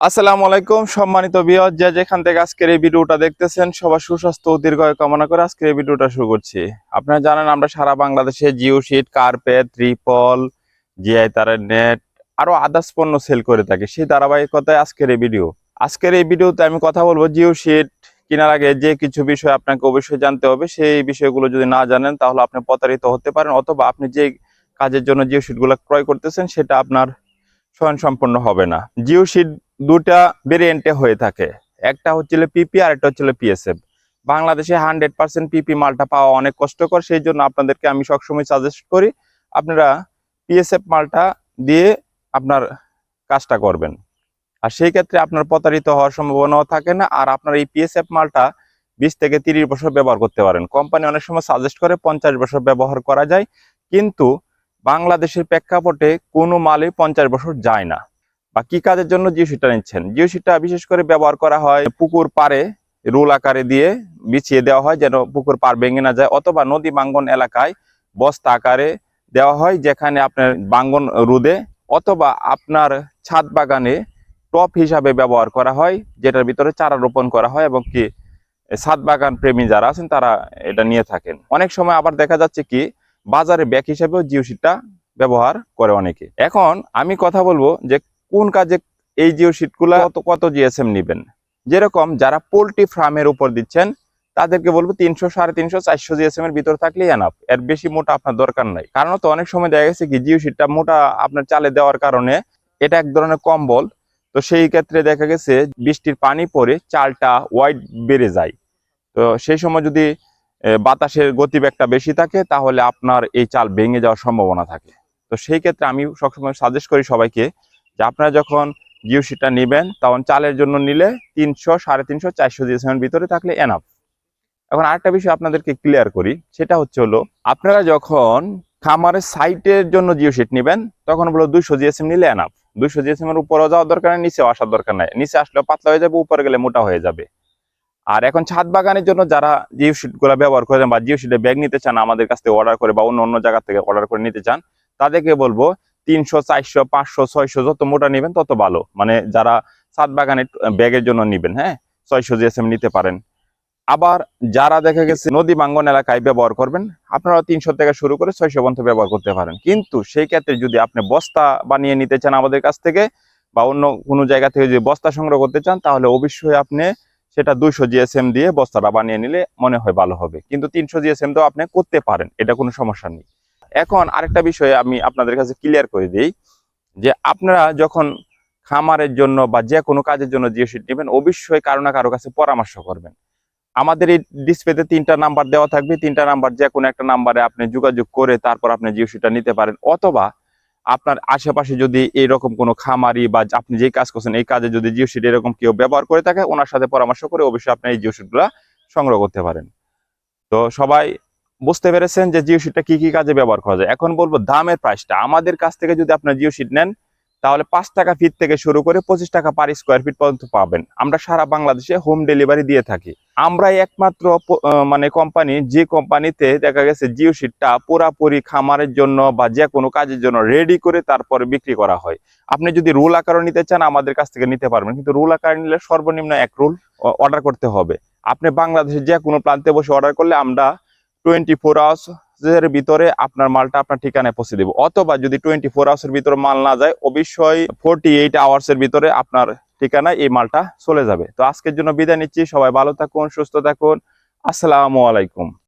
আসসালামু আলাইকুম সম্মানিত বিয়ত যে যেখান থেকে আজকের এই ভিডিওটা দেখতেছেন, সবার সুস্বাস্থ্য ও দীর্ঘায়ু কামনা করে আজকের এই ভিডিওটা শুরু করছি। আপনারা জানেন আমরা সারা বাংলাদেশে জিও শিট, কার্পেট, ত্রিপল, জিআই তারের নেট, আরও আদার্স পণ্য সেল করে থাকি। সেই ধারাবাহিকতায় আজকের এই ভিডিও। আজকের এই ভিডিওতে আমি কথা বলব জিও শিট কেনার আগে যে কিছু বিষয় আপনাকে অবশ্যই জানতে হবে, সেই বিষয়গুলো যদি না জানেন তাহলে আপনি প্রতারিত হতে পারেন, অথবা আপনি যে কাজের জন্য জিও শিটগুলো ক্রয় করতেছেন সেটা আপনার স্বয়ং সম্পন্ন হবে না। জিও শিট দুটা ভেরিয়েন্টে হয়ে থাকে। একটা হচ্ছিল পিপি আর একটা হচ্ছিল পিএসএফ বাংলাদেশে হান্ড্রেড পার্সেন্ট পিপি মালটা পাওয়া অনেক কষ্টকর, সেই জন্য আপনাদেরকে আমি সবসময় সাজেস্ট করি, আপনারা পিএসএফ মালটা দিয়ে আপনার কাজটা করবেন। আর সেই ক্ষেত্রে আপনার প্রতারিত হওয়ার সম্ভাবনাও থাকে না, আর আপনার এই পিএসএফ মালটা বিশ থেকে তিরিশ বছর ব্যবহার করতে পারেন। কোম্পানি অনেক সময় সাজেস্ট করে পঞ্চাশ বছর ব্যবহার করা যায়, কিন্তু বাংলাদেশের প্রেক্ষাপটে কোনো মালই পঞ্চাশ বছর যায় না। বা কি কাজের জন্য জিও শিটটা নিচ্ছেন? জিও শিটটা বিশেষ করে ব্যবহার করা হয় পুকুর পাড়ে রোল আকারে দিয়ে বিছিয়ে দেওয়া হয় যেন পুকুর পাড় ভেঙে না যায়, অথবা নদী বাঙ্গন এলাকায় বস্তা আকারে দেওয়া হয় যেখানে আপনার বাঙ্গন রোদে অথবা আপনার ছাদ বাগানে টপ হিসাবে ব্যবহার করা হয়, যেটার ভিতরে চারা রোপণ করা হয় এবং কি ছাদ বাগান প্রেমী যারা আছেন তারা এটা নিয়ে থাকেন। অনেক সময় আবার দেখা যাচ্ছে কি বাজারে ব্যাগ হিসাবেও জিও শিটটা ব্যবহার করে অনেকে। এখন আমি কথা বলব যে কোন কাজে এই জিও শিটগুলো কত কত জিএসএম নেবেন? যেরকম যারা পোলট্রি ফার্মের উপর দিচ্ছেন, তাদেরকে বলব তিনশো, সাড়ে তিনশো, চারশো জিএসএম এর ভিতর থাকলেই এনাফ এর বেশি মোটা আপনার দরকার নাই। কারণ তো অনেক সময় দেখা গেছে কি, জিও শিটটা মোটা আপনার চালে দেওয়ার কারণে এটা এক ধরনের কম্বল। তো সেই ক্ষেত্রে দেখা গেছে, বৃষ্টির পানি পড়ে চালটা ওয়াইড বেড়ে যায়। তো সেই সময় যদি বাতাসের গতিবেগটা বেশি থাকে, তাহলে আপনার এই চাল ভেঙে যাওয়ার সম্ভাবনা থাকে। তো সেই ক্ষেত্রে আমি সবসময় সাজেস্ট করি সবাইকে যে আপনারা যখন জিও শিটটা নেবেন, তখন চালের জন্য নিলে তিনশো, সাড়ে তিনশো, চারশো জিএসএম এর ভিতরে থাকলে এনাফ এখন আরেকটা বিষয় আপনাদেরকে ক্লিয়ার করি, সেটা হচ্ছে হলো, আপনারা যখন খামারের সাইটের জন্য জিও শিট নেবেন, তখন বলো দুইশো জিএসএম নিলে এনাফ দুইশো জিএসএম এর উপরও যাওয়ার দরকার নেই, নিচেও আসার দরকার নাই। নিচে আসলেও পাতলা হয়ে যাবে, উপরে গেলে মোটা হয়ে যাবে। আর এখন ছাদ বাগানের জন্য যারা জিও শিটগুলা ব্যবহার করেন বা জিও শিটে ব্যাগ নিতে চান, আমাদের কাছ থেকে অর্ডার করে বা অন্য অন্য জায়গা থেকে অর্ডার করে নিতে চান, তাদেরকে বলব তিনশো, চারশো, পাঁচশো, ছয়শো যত মোটা নেবেন তত ভালো। মানে যারা ছাদ বাগানে ব্যাগের জন্য নিবেন হ্যাঁ? ছয়শো জিএসএম নিতে পারেন। আবার যারা দেখা গেছে নদী বাঙ্গন এলাকায় ব্যবহার করবেন আপনারা তিনশো থেকে শুরু করে ছয়শো পর্যন্ত ব্যবহার করতে পারেন। কিন্তু সেই ক্ষেত্রে যদি আপনি বস্তা বানিয়ে নিতে চান আমাদের কাছ থেকে, বা অন্য কোনো জায়গা থেকে যদি বস্তা সংগ্রহ করতে চান, তাহলে অবশ্যই আপনি সেটা দুইশো জিএসএম দিয়ে বস্তাটা বানিয়ে নিলে মনে হয় ভালো হবে। কিন্তু তিনশো জিএসএম তো আপনি করতে পারেন, এটা কোনো সমস্যা নেই। এখন আরেকটা বিষয় আমি আপনাদের কাছে ক্লিয়ার করে দিই, যে আপনারা যখন খামারের জন্য বা যে কোনো কাজের জন্য জিও শিট নেবেন, অবশ্যই কারও না কারও কাছে পরামর্শ করবেন। আমাদের এই ডিসপ্লেতে তিনটা নাম্বার দেওয়া থাকবে, তিনটা নাম্বার যে কোনো একটা নাম্বারে আপনি যোগাযোগ করে তারপর আপনি জিও শিটটা নিতে পারেন, অথবা আপনার আশেপাশে যদি এরকম কোনো খামারি বা আপনি যে কাজ করছেন, এই কাজে যদি জিও শিট এরকম কেউ ব্যবহার করে থাকে, ওনার সাথে পরামর্শ করে অবশ্যই আপনি এই জিও শিটগুলো সংগ্রহ করতে পারেন। তো সবাই বুঝতে পেরেছেন যে জিও শিটটা কি কি কাজে ব্যবহার করা যায়? এখন বলব দামের প্রাইসটা আমাদের কাছ থেকে যদি আপনার জিও শিট নেন, তাহলে পাঁচ টাকা ফিট থেকে শুরু করে পঁচিশ টাকা পার স্কোয়ার ফিট পর্যন্ত পাবেন। আমরা সারা বাংলাদেশে হোম ডেলিভারি দিয়ে থাকি। আমরাই একমাত্র মানে কোম্পানি যে কোম্পানিতে দেখা গেছে জিও শিটটা পুরাপুরি খামারের জন্য বা যে কোনো কাজের জন্য রেডি করে তারপরে বিক্রি করা হয়। আপনি যদি রুল আকারে নিতে চান, আমাদের কাছ থেকে নিতে পারবেন। কিন্তু রুল আকারে নিলে সর্বনিম্ন এক রুল অর্ডার করতে হবে। আপনি বাংলাদেশের যে কোনো প্রান্তে বসে অর্ডার করলে আমরা টোয়েন্টি ফোর আওয়ার্সের ভিতরে আপনার মালটা আপনার ঠিকানায় পৌঁছে দেবো। অথবা যদি টোয়েন্টি ফোর আওয়ার্সের ভিতরে মাল না যায়, অবশ্যই ফোরটি এইট আওয়ার্সের ভিতরে আপনার ঠিকানায় এই মালটা চলে যাবে। তো আজকের জন্য বিদায় নিচ্ছি। সবাই ভালো থাকুন, সুস্থ থাকুন। আসসালামু আলাইকুম।